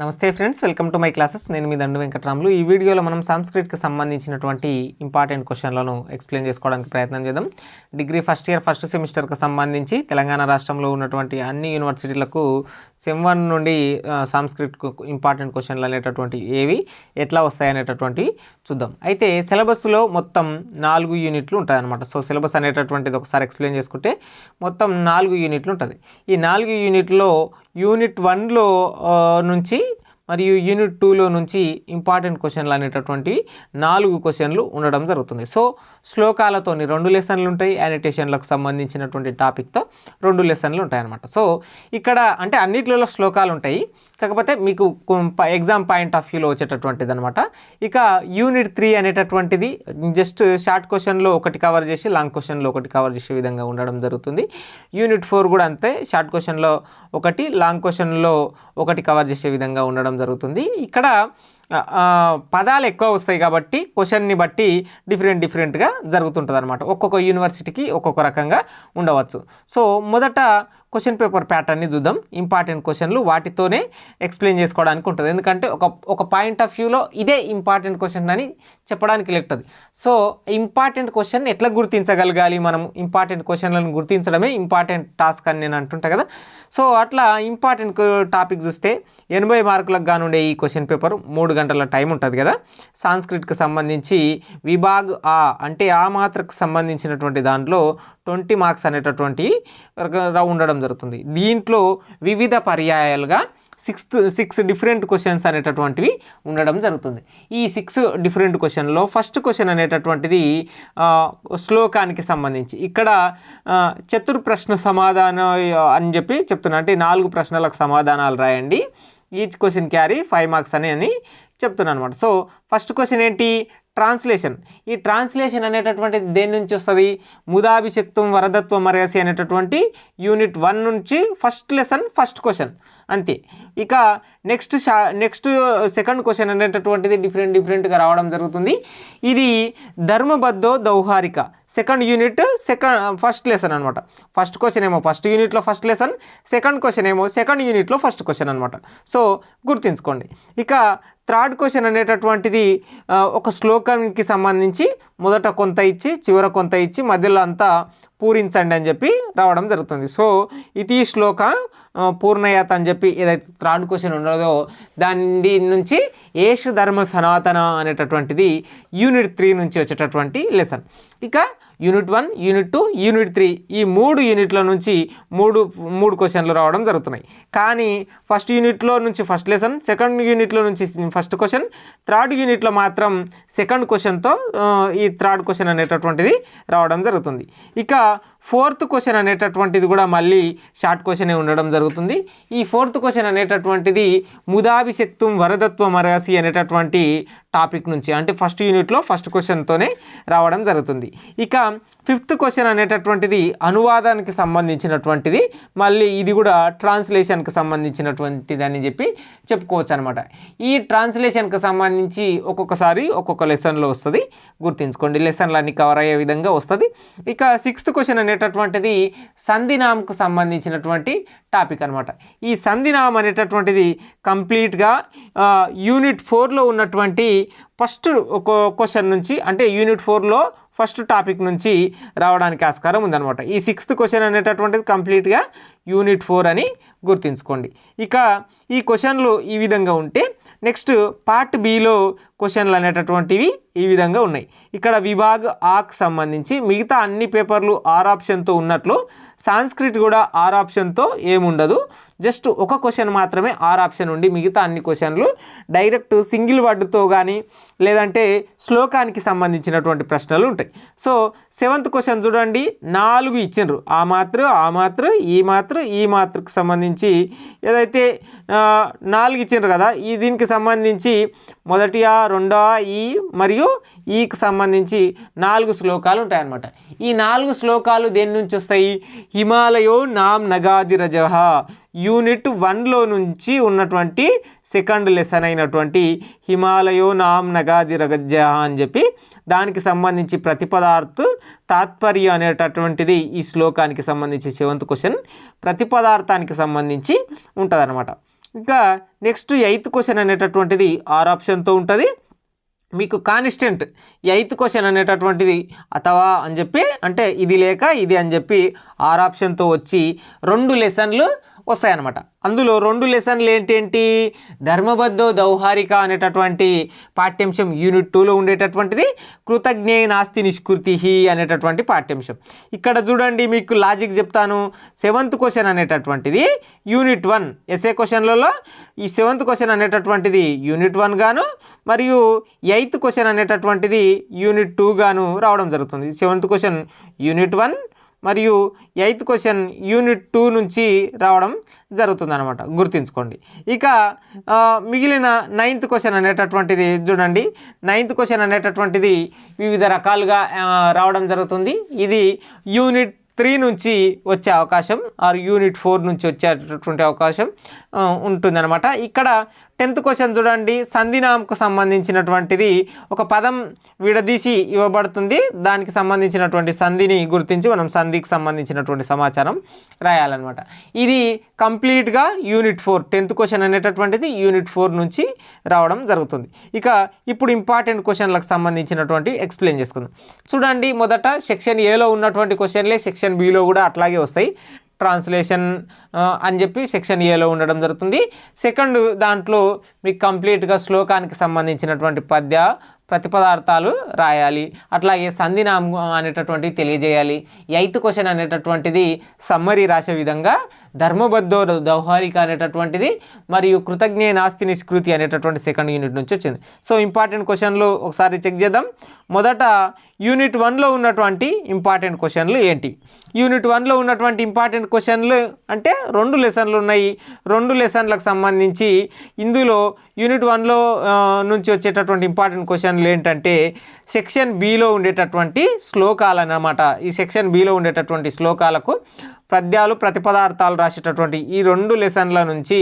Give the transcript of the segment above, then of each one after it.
నమస్తే friends welcome to my classes. నేను మీ దండు వెంకటరాములు. ఈ వీడియోలో మనం సంస్కృత్కి సంబంధించినటువంటి ఇంపార్టెంట్ క్వశ్చన్లను ఎక్స్ప్లెయిన్ చేసుకోవడానికి ప్రయత్నం చేద్దాం. డిగ్రీ ఫస్ట్ ఇయర్ ఫస్ట్ సెమిస్టర్కి సంబంధించి తెలంగాణ రాష్ట్రంలో ఉన్నటువంటి అన్ని యూనివర్సిటీలకు సెమ్ వన్ నుండి సంస్కృత్ ఇంపార్టెంట్ క్వశ్చన్లు అనేటటువంటి ఏవి ఎట్లా వస్తాయి అనేటటువంటి చూద్దాం. అయితే సిలబస్లో మొత్తం నాలుగు యూనిట్లు ఉంటాయి అనమాట సో సిలబస్ అనేటటువంటిది ఒకసారి ఎక్స్ప్లెయిన్ చేసుకుంటే మొత్తం నాలుగు యూనిట్లు ఉంటుంది. ఈ నాలుగు యూనిట్లో యూనిట్ వన్లో నుంచి మరియు యూనిట్ టూలో నుంచి ఇంపార్టెంట్ క్వశ్చన్లు అనేటటువంటివి నాలుగు క్వశ్చన్లు ఉండడం జరుగుతుంది. సో శ్లోకాలతోని రెండు లెసన్లు ఉంటాయి యానిటేషన్లకు సంబంధించినటువంటి టాపిక్తో రెండు లెసన్లు ఉంటాయి అన్నమాట సో ఇక్కడ అంటే అన్నిట్లలో శ్లోకాలు ఉంటాయి. కాకపోతే మీకు ఎగ్జామ్ పాయింట్ ఆఫ్ వ్యూలో వచ్చేటటువంటిది అనమాట ఇక యూనిట్ త్రీ అనేటటువంటిది జస్ట్ షార్ట్ క్వశ్చన్లో ఒకటి కవర్ చేసి లాంగ్ క్వశ్చన్లో ఒకటి కవర్ చేసే విధంగా ఉండడం జరుగుతుంది. యూనిట్ ఫోర్ కూడా అంతే షార్ట్ క్వశ్చన్లో ఒకటి లాంగ్ క్వశ్చన్లో ఒకటి కవర్ చేసే విధంగా ఉండడం జరుగుతుంది. ఇక్కడ పదాలు ఎక్కువ వస్తాయి కాబట్టి క్వశ్చన్ని బట్టి డిఫరెంట్ డిఫరెంట్గా జరుగుతుంటుంది అనమాట ఒక్కొక్క యూనివర్సిటీకి ఒక్కొక్క రకంగా ఉండవచ్చు. సో మొదట క్వశ్చన్ పేపర్ ప్యాటర్న్ని చూద్దాం. ఇంపార్టెంట్ క్వశ్చన్లు వాటితోనే ఎక్స్ప్లెయిన్ చేసుకోవడానికి ఉంటుంది. ఎందుకంటే ఒక ఒక పాయింట్ ఆఫ్ వ్యూలో ఇదే ఇంపార్టెంట్ క్వశ్చన్ అని చెప్పడానికి లెక్టది సో ఇంపార్టెంట్ క్వశ్చన్ ఎట్లా గుర్తించగలగాలి మనం? ఇంపార్టెంట్ క్వశ్చన్లను గుర్తించడమే ఇంపార్టెంట్ టాస్క్ అని నేను అంటుంటా కదా. సో అట్లా ఇంపార్టెంట్ టాపిక్ చూస్తే ఎనభై మార్కులకు గానుండే ఈ క్వశ్చన్ పేపర్ మూడు గంటల టైం ఉంటుంది కదా. సాంస్క్రిట్కి సంబంధించి విభాగ్ ఆ అంటే ఆ మాత్రకు సంబంధించినటువంటి దాంట్లో ట్వంటీ మార్క్స్ అనేటటువంటి ఉండడం జరుగుతుంది. దీంట్లో వివిధ పర్యాయాలుగా సిక్స్త్ సిక్స్ డిఫరెంట్ క్వశ్చన్స్ అనేటటువంటివి ఉండడం జరుగుతుంది. ఈ సిక్స్ డిఫరెంట్ క్వశ్చన్లో ఫస్ట్ క్వశ్చన్ అనేటటువంటిది శ్లోకానికి సంబంధించి. ఇక్కడ చతుర్ ప్రశ్న సమాధానం అని చెప్పి చెప్తున్నా. అంటే నాలుగు ప్రశ్నలకు సమాధానాలు రాయండి. Each question carry five marks అని అని చెప్తున్నాను అనమాట సో ఫస్ట్ క్వశ్చన్ ఏంటి? ట్రాన్స్లేషన్. ఈ ట్రాన్స్లేషన్ అనేటటువంటిది దేని నుంచి వస్తుంది? ముదాభిషక్తం వరదత్వ మర్యాసి అనేటటువంటి యూనిట్ వన్ నుంచి ఫస్ట్ లెసన్ ఫస్ట్ క్వశ్చన్. అంతే. ఇక నెక్స్ట్ షా నెక్స్ట్ సెకండ్ క్వశ్చన్ అనేటటువంటిది డిఫరెంట్ డిఫరెంట్గా రావడం జరుగుతుంది. ఇది ధర్మబద్ధో దౌహారిక. Second unit second first lesson అనమాట ఫస్ట్ క్వశ్చన్ ఏమో ఫస్ట్ యూనిట్లో ఫస్ట్ లెసన్ సెకండ్ క్వశ్చన్ ఏమో సెకండ్ యూనిట్లో ఫస్ట్ క్వశ్చన్ అనమాట సో గుర్తుంచుకోండి. ఇక థర్డ్ క్వశ్చన్ అనేటటువంటిది ఒక శ్లోకానికి సంబంధించి మొదట కొంత ఇచ్చి చివర కొంత ఇచ్చి మధ్యలో అంతా పూరించండి అని చెప్పి రావడం జరుగుతుంది. సో ఇది శ్లోక పూర్ణయాత అని చెప్పి ఏదైతే థర్డ్ క్వశ్చన్ ఉండదో దాని నుంచి ఏషు ధర్మ సనాతన అనేటటువంటిది యూనిట్ త్రీ నుంచి వచ్చేటటువంటి లెసన్. ఇక unit one unit two unit three ఈ మూడు యూనిట్ల నుంచి మూడు మూడు క్వశ్చన్లు రావడం జరుగుతున్నాయి. కానీ ఫస్ట్ యూనిట్లో నుంచి ఫస్ట్ లెసన్ సెకండ్ యూనిట్లో నుంచి ఫస్ట్ క్వశ్చన్ థర్డ్ యూనిట్లో మాత్రం సెకండ్ క్వశ్చన్తో ఈ థర్డ్ క్వశ్చన్ అనేటటువంటిది రావడం జరుగుతుంది. ఇక ఫోర్త్ క్వశ్చన్ అనేటటువంటిది కూడా మళ్ళీ షార్ట్ క్వశ్చనే ఉండడం జరుగుతుంది. ఈ ఫోర్త్ క్వశ్చన్ అనేటటువంటిది ముదాభిషక్తం వరదత్వ మరాసి అనేటటువంటి టాపిక్ నుంచి అంటే ఫస్ట్ యూనిట్లో ఫస్ట్ క్వశ్చన్తోనే రావడం జరుగుతుంది. ఇక ఫిఫ్త్ క్వశ్చన్ అనేటటువంటిది అనువాదానికి సంబంధించినటువంటిది మళ్ళీ ఇది కూడా ట్రాన్స్లేషన్కి సంబంధించినటువంటిది అని చెప్పి చెప్పుకోవచ్చు అనమాట ఈ ట్రాన్స్లేషన్కి సంబంధించి ఒక్కొక్కసారి ఒక్కొక్క లెసన్లో వస్తుంది. గుర్తుంచుకోండి లెసన్లు అన్ని కవర్ అయ్యే విధంగా వస్తుంది. ఇక సిక్స్త్ క్వశ్చన్ అనేటటువంటిది సంధినామకు సంబంధించినటువంటి టాపిక్ అనమాట ఈ సంధినామం అనేటటువంటిది కంప్లీట్గా యూనిట్ ఫోర్లో ఉన్నటువంటి ఫస్ట్ ఒక క్వశ్చన్ నుంచి అంటే యూనిట్ ఫోర్లో ఫస్ట్ టాపిక్ నుంచి రావడానికి ఆస్కారం ఉందన్నమాట. ఈ సిక్స్త్ క్వశ్చన్ అనేటటువంటిది కంప్లీట్గా యూనిట్ ఫోర్ అని గుర్తుంచుకోండి. ఇక ఈ క్వశ్చన్లు ఈ విధంగా ఉంటే నెక్స్ట్ పార్ట్ బిలో క్వశ్చన్లు అనేటటువంటివి ఈ విధంగా ఉన్నాయి. ఇక్కడ విభాగ్ ఆకు సంబంధించి మిగతా అన్ని పేపర్లు ఆర్ ఆప్షన్తో ఉన్నట్లు సాంస్క్రిట్ కూడా ఆర్ ఆప్షన్తో ఏముండదు. జస్ట్ ఒక క్వశ్చన్ మాత్రమే ఆర్ ఆప్షన్ ఉండి మిగతా అన్ని క్వశ్చన్లు డైరెక్ట్ సింగిల్ వర్డ్తో కానీ లేదంటే శ్లోకానికి సంబంధించినటువంటి ప్రశ్నలు ఉంటాయి. సో సెవెంత్ క్వశ్చన్ చూడండి. నాలుగు ఇచ్చిండ్రు. ఆ మాత్ర ఆ మాత్ర ఈ మాత్ర ఈ మాత్రకు సంబంధించి ఏదైతే నాలుగు ఇచ్చిండ్రు కదా ఈ దీనికి సంబంధించి మొదటి ఆ రెండో ఈ మరియు ఈకి సంబంధించి నాలుగు శ్లోకాలు ఉంటాయన్నమాట. ఈ నాలుగు శ్లోకాలు దేని నుంచి వస్తాయి? హిమాలయో నామ్ నగాదిరజహ యూనిట్ వన్లో నుంచి ఉన్నటువంటి సెకండ్ లెసన్ అయినటువంటి హిమాలయో నామ్ నగాదిరగజ అని చెప్పి దానికి సంబంధించి ప్రతిపదార్థ తాత్పర్యం అనేటటువంటిది ఈ శ్లోకానికి సంబంధించి సెవెంత్ క్వశ్చన్ ప్రతిపదార్థానికి సంబంధించి ఉంటుందన్నమాట. ఇంకా నెక్స్ట్ ఎయిత్ క్వశ్చన్ అనేటటువంటిది ఆర్ ఆప్షన్తో ఉంటుంది. మీకు కాన్స్టెంట్ ఎయిత్ క్వశ్చన్ అనేటటువంటిది అథవా అని చెప్పి అంటే ఇది లేక ఇది అని చెప్పి ఆర్ ఆప్షన్తో వచ్చి రెండు లెసన్లు వస్తాయన్నమాట. అందులో రెండు లెసన్లు ఏంటేంటి ధర్మబద్ధో దౌహారిక అనేటటువంటి పాఠ్యాంశం యూనిట్ టూలో ఉండేటటువంటిది కృతజ్ఞే నాస్తి నిష్కృతి అనేటటువంటి పాఠ్యాంశం. ఇక్కడ చూడండి మీకు లాజిక్ చెప్తాను. సెవెంత్ క్వశ్చన్ అనేటటువంటిది యూనిట్ వన్ ఎస్ఏ క్వశ్చన్లలో ఈ సెవెంత్ క్వశ్చన్ అనేటటువంటిది యూనిట్ వన్ గాను మరియు ఎయిత్ క్వశ్చన్ అనేటటువంటిది యూనిట్ టూ గాను రావడం జరుగుతుంది. సెవెంత్ క్వశ్చన్ యూనిట్ వన్ మరియు ఎయిత్ క్వశ్చన్ యూనిట్ టూ నుంచి రావడం జరుగుతుందనమాట గుర్తుంచుకోండి. ఇక మిగిలిన నైన్త్ క్వశ్చన్ అనేటటువంటిది చూడండి. నైన్త్ క్వశ్చన్ అనేటటువంటిది వివిధ రకాలుగా రావడం జరుగుతుంది. ఇది యూనిట్ త్రీ నుంచి వచ్చే అవకాశం ఆర్ యూనిట్ ఫోర్ నుంచి వచ్చేటటువంటి అవకాశం ఉంటుందన్నమాట. ఇక్కడ టెన్త్ క్వశ్చన్ చూడండి. సంధినామకు సంబంధించినటువంటిది ఒక పదం విడదీసి ఇవ్వబడుతుంది. దానికి సంబంధించినటువంటి సంధిని గుర్తించి మనం సంధికి సంబంధించినటువంటి సమాచారం రాయాలన్నమాట. ఇది కంప్లీట్గా యూనిట్ ఫోర్ టెన్త్ క్వశ్చన్ అనేటటువంటిది యూనిట్ ఫోర్ నుంచి రావడం జరుగుతుంది. ఇక ఇప్పుడు ఇంపార్టెంట్ క్వశ్చన్లకు సంబంధించినటువంటి ఎక్స్ప్లెయిన్ చేసుకుందాం. చూడండి మొదట సెక్షన్ ఏలో ఉన్నటువంటి క్వశ్చన్లే సెక్షన్ బిలో కూడా అట్లాగే వస్తాయి. ట్రాన్స్లేషన్ అని చెప్పి సెక్షన్ ఏలో ఉండడం జరుగుతుంది. సెకండ్ దాంట్లో మీకు కంప్లీట్గా శ్లోకానికి సంబంధించినటువంటి పద్య ప్రతిపదార్థాలు రాయాలి. అట్లాగే సంధినామం అనేటటువంటిది తెలియజేయాలి. ఎయిత్ క్వశ్చన్ అనేటటువంటిది సమ్మరీ రాసే విధంగా ధర్మబద్ధో దౌహారిక అనేటటువంటిది మరియు కృతజ్ఞ నాస్తి నిష్కృతి అనేటటువంటి సెకండ్ యూనిట్ నుంచి వచ్చింది. సో ఇంపార్టెంట్ క్వశ్చన్లు ఒకసారి చెక్ చేద్దాం. మొదట యూనిట్ వన్లో ఉన్నటువంటి ఇంపార్టెంట్ క్వశ్చన్లు ఏంటి? యూనిట్ వన్లో ఉన్నటువంటి ఇంపార్టెంట్ క్వశ్చన్లు అంటే రెండు లెసన్లు ఉన్నాయి. రెండు లెసన్లకు సంబంధించి ఇందులో యూనిట్ వన్లో నుంచి వచ్చేటటువంటి ఇంపార్టెంట్ క్వశ్చన్ క్వశ్చన్లు ఏంటంటే సెక్షన్ బిలో ఉండేటటువంటి శ్లోకాలు అన్నమాట ఈ సెక్షన్ బిలో ఉండేటటువంటి శ్లోకాలకు పద్యాలు ప్రతిపదార్థాలు రాసేటటువంటి ఈ రెండు లెసన్ల నుంచి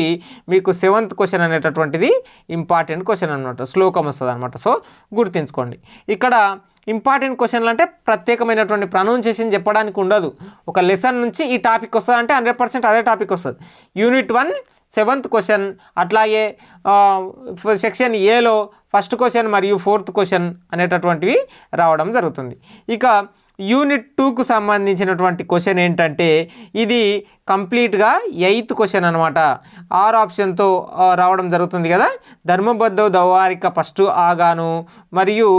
మీకు సెవెంత్ క్వశ్చన్ అనేటటువంటిది ఇంపార్టెంట్ క్వశ్చన్ అనమాట శ్లోకం వస్తుంది అనమాట సో గుర్తుంచుకోండి. ఇక్కడ ఇంపార్టెంట్ క్వశ్చన్లు అంటే ప్రత్యేకమైనటువంటి ప్రొనౌన్సియేషన్ చెప్పడానికి ఉండదు. ఒక లెసన్ నుంచి ఈ టాపిక్ వస్తుంది అంటే హండ్రెడ్ పర్సెంట్ అదే టాపిక్ వస్తుంది. యూనిట్ వన్ సెవెంత్ క్వశ్చన్ అట్లాగే సెక్షన్ ఏలో ఫస్ట్ క్వశ్చన్ మరియు ఫోర్త్ క్వశ్చన్ అనేటటువంటివి రావడం జరుగుతుంది. ఇక యూనిట్ టూకు సంబంధించినటువంటి క్వశ్చన్ ఏంటంటే ఇది కంప్లీట్గా ఎయిత్ క్వశ్చన్ అనమాట ఆర్ ఆప్షన్తో రావడం జరుగుతుంది కదా? ధర్మబద్ధ దౌవారిక ఫస్ట్ ఆగాను. మరియు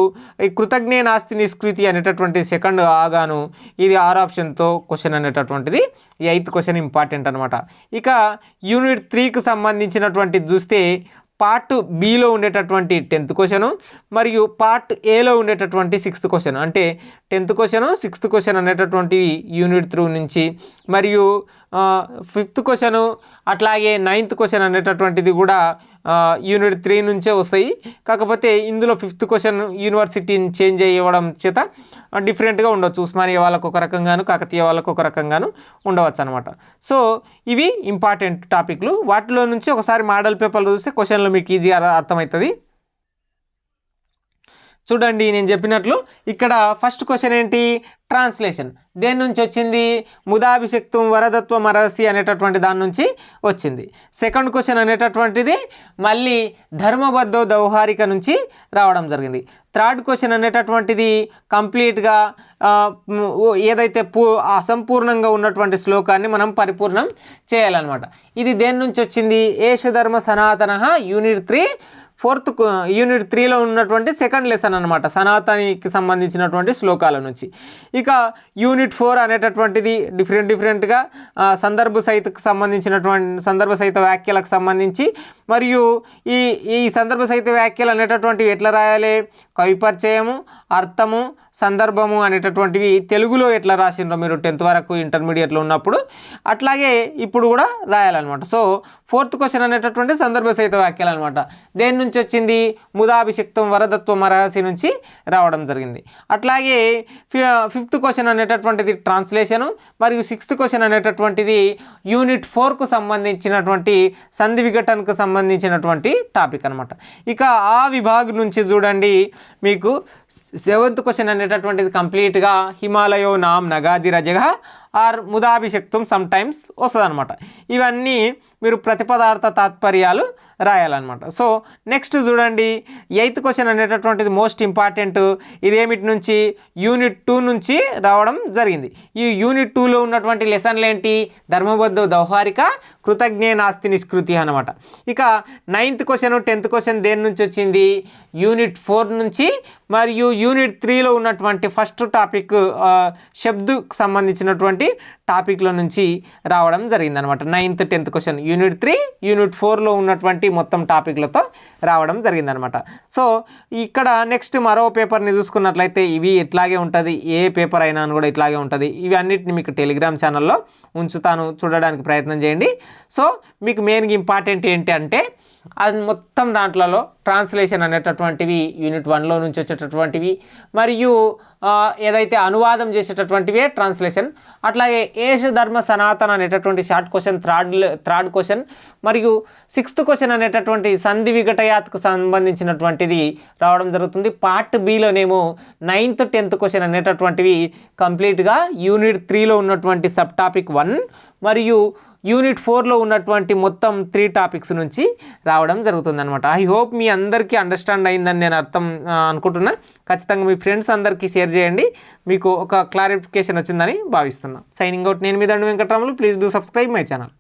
ఈ కృతజ్ఞ నాస్తి నిష్కృతి అనేటటువంటి సెకండ్ ఆగాను. ఇది ఆర్ ఆప్షన్తో క్వశ్చన్ అనేటటువంటిది ఎయిత్ క్వశ్చన్ ఇంపార్టెంట్ అనమాట ఇక యూనిట్ త్రీకి సంబంధించినటువంటి చూస్తే పార్ట్ బిలో ఉండేటటువంటి టెన్త్ క్వశ్చన్ మరియు పార్ట్ ఏలో ఉండేటటువంటి సిక్స్త్ క్వశ్చన్. అంటే టెన్త్ క్వశ్చన్ సిక్స్త్ క్వశ్చన్ అనేటటువంటి యూనిట్ త్రూ నుంచి మరియు ఫిఫ్త్ క్వశ్చను అట్లాగే నైన్త్ క్వశ్చన్ అనేటటువంటిది కూడా యూనిట్ త్రీ నుంచే వస్తాయి. కాకపోతే ఇందులో ఫిఫ్త్ క్వశ్చన్ యూనివర్సిటీని చేంజ్ అయ్యడం చేత డిఫరెంట్గా ఉండొచ్చు. ఉస్మానియా వాళ్ళకు ఒక రకంగాను కాకతీయ వాళ్ళకు ఒక రకంగాను ఉండవచ్చు అనమాట సో ఇవి ఇంపార్టెంట్ టాపిక్లు వాటిలో నుంచి ఒకసారి మోడల్ పేపర్లు చూస్తే క్వశ్చన్లు మీకు ఈజీగా అర్థమవుతుంది. చూడండి నేను చెప్పినట్లు ఇక్కడ ఫస్ట్ క్వశ్చన్ ఏంటి? ట్రాన్స్లేషన్ దేని నుంచి వచ్చింది? ముదాభిషక్తం వరదత్వం అరసి అనేటటువంటి దాని నుంచి వచ్చింది. సెకండ్ క్వశ్చన్ అనేటటువంటిది మళ్ళీ ధర్మబద్ధ దౌహారిక నుంచి రావడం జరిగింది. థర్డ్ క్వశ్చన్ అనేటటువంటిది కంప్లీట్గా ఏదైతే పూ అసంపూర్ణంగా ఉన్నటువంటి శ్లోకాన్ని మనం పరిపూర్ణం చేయాలన్నమాట. ఇది దేని నుంచి వచ్చింది? ఏషధర్మ సనాతన యూనిట్ త్రీ ఫోర్త్ యూనిట్ త్రీలో ఉన్నటువంటి సెకండ్ లెసన్ అనమాట సనాతనికి సంబంధించినటువంటి శ్లోకాల నుంచి. ఇక యూనిట్ ఫోర్ అనేటటువంటిది డిఫరెంట్ డిఫరెంట్గా సందర్భ సహితకు సంబంధించినటువంటి సందర్భ సహిత వ్యాఖ్యలకు సంబంధించి మరియు ఈ ఈ సందర్భ సహిత వ్యాఖ్యలు అనేటటువంటివి ఎట్లా రాయాలి? కవిపరిచయము అర్థము సందర్భము అనేటటువంటివి తెలుగులో ఎట్లా రాసిండ్రో మీరు టెన్త్ వరకు ఇంటర్మీడియట్లో ఉన్నప్పుడు అట్లాగే ఇప్పుడు కూడా రాయాలన్నమాట. సో ఫోర్త్ క్వశ్చన్ అనేటటువంటి సందర్భ సహిత వ్యాఖ్యలు అనమాట దేని నుంచి వచ్చింది? ముదాభిషిక్తం వరదత్వం మరహసి నుంచి రావడం జరిగింది. అట్లాగే ఫి ఫిఫ్త్ క్వశ్చన్ అనేటటువంటిది ట్రాన్స్లేషను మరియు సిక్స్త్ క్వశ్చన్ అనేటటువంటిది యూనిట్ ఫోర్కు సంబంధించినటువంటి సంధి విఘటనకు సంబంధించినటువంటి టాపిక్ అనమాట ఇక ఆ విభాగ్ నుంచి చూడండి. మీకు సెవెంత్ క్వశ్చన్ అనేటటువంటిది కంప్లీట్గా హిమాలయో నామ్ నగాది రజగ ఆర్ ముదాభిషక్తం సమ్టైమ్స్ వస్తుందన్నమాట. వస్తుంది అనమాట ఇవన్నీ మీరు ప్రతిపదార్థ తాత్పర్యాలు రాయాలన్నమాట. సో నెక్స్ట్ చూడండి. ఎయిత్ క్వశ్చన్ అనేటటువంటిది మోస్ట్ ఇంపార్టెంట్. ఇదేమిటి నుంచి? యూనిట్ టూ నుంచి రావడం జరిగింది. ఈ యూనిట్ టూలో ఉన్నటువంటి లెసన్లు ఏంటి ధర్మబద్ధ దౌహారిక కృతజ్ఞ నాస్తి నిష్కృతి అనమాట ఇక నైన్త్ క్వశ్చన్ టెన్త్ క్వశ్చన్ దేని నుంచి వచ్చింది? యూనిట్ ఫోర్ నుంచి. మరియు యూనిట్ త్రీలో ఉన్నటువంటి ఫస్ట్ టాపిక్ శబ్దుకు సంబంధించినటువంటి టాపిక్లో నుంచి రావడం జరిగింది అనమాట ninth tenth question. Unit three unit ఫోర్లో ఉన్నటువంటి మొత్తం టాపిక్లతో రావడం జరిగిందనమాట సో ఇక్కడ నెక్స్ట్ మరో పేపర్ని చూసుకున్నట్లయితే ఇవి ఇట్లాగే ఉంటుంది ఏ పేపర్ అయినా కూడా ఇట్లాగే ఉంటుంది. ఇవి అన్నిటిని మీకు టెలిగ్రామ్ ఛానల్లో ఉంచుతాను. చూడడానికి ప్రయత్నం చేయండి. సో మీకు మెయిన్గా ఇంపార్టెంట్ ఏంటి అంటే అది మొత్తం దాంట్లలో ట్రాన్స్లేషన్ అనేటటువంటివి యూనిట్ వన్లో నుంచి వచ్చేటటువంటివి మరియు ఏదైతే అనువాదం చేసేటటువంటివే ట్రాన్స్లేషన్. అట్లాగే యేసు ధర్మ సనాతన అనేటటువంటి short question third third question మరియు సిక్స్త్ క్వశ్చన్ అనేటటువంటి సంధి విఘటయాత్కు సంబంధించినటువంటిది రావడం జరుగుతుంది. పార్ట్ బిలోనేమో నైన్త్ టెన్త్ క్వశ్చన్ అనేటటువంటివి కంప్లీట్గా యూనిట్ త్రీలో ఉన్నటువంటి సబ్ టాపిక్ వన్ మరియు యూనిట్ ఫోర్లో ఉన్నటువంటి మొత్తం త్రీ టాపిక్స్ నుంచి రావడం జరుగుతుంది అనమాట ఐ హోప్ మీ అందరికీ అండర్స్టాండ్ అయిందని నేను అర్థం అనుకుంటున్నా. ఖచ్చితంగా మీ ఫ్రెండ్స్ అందరికీ షేర్ చేయండి. మీకు ఒక క్లారిఫికేషన్ వచ్చిందని భావిస్తున్నా. సైనింగ్ అవుట్ నేను మీ Dandu Venkataramulu. Please do subscribe my channel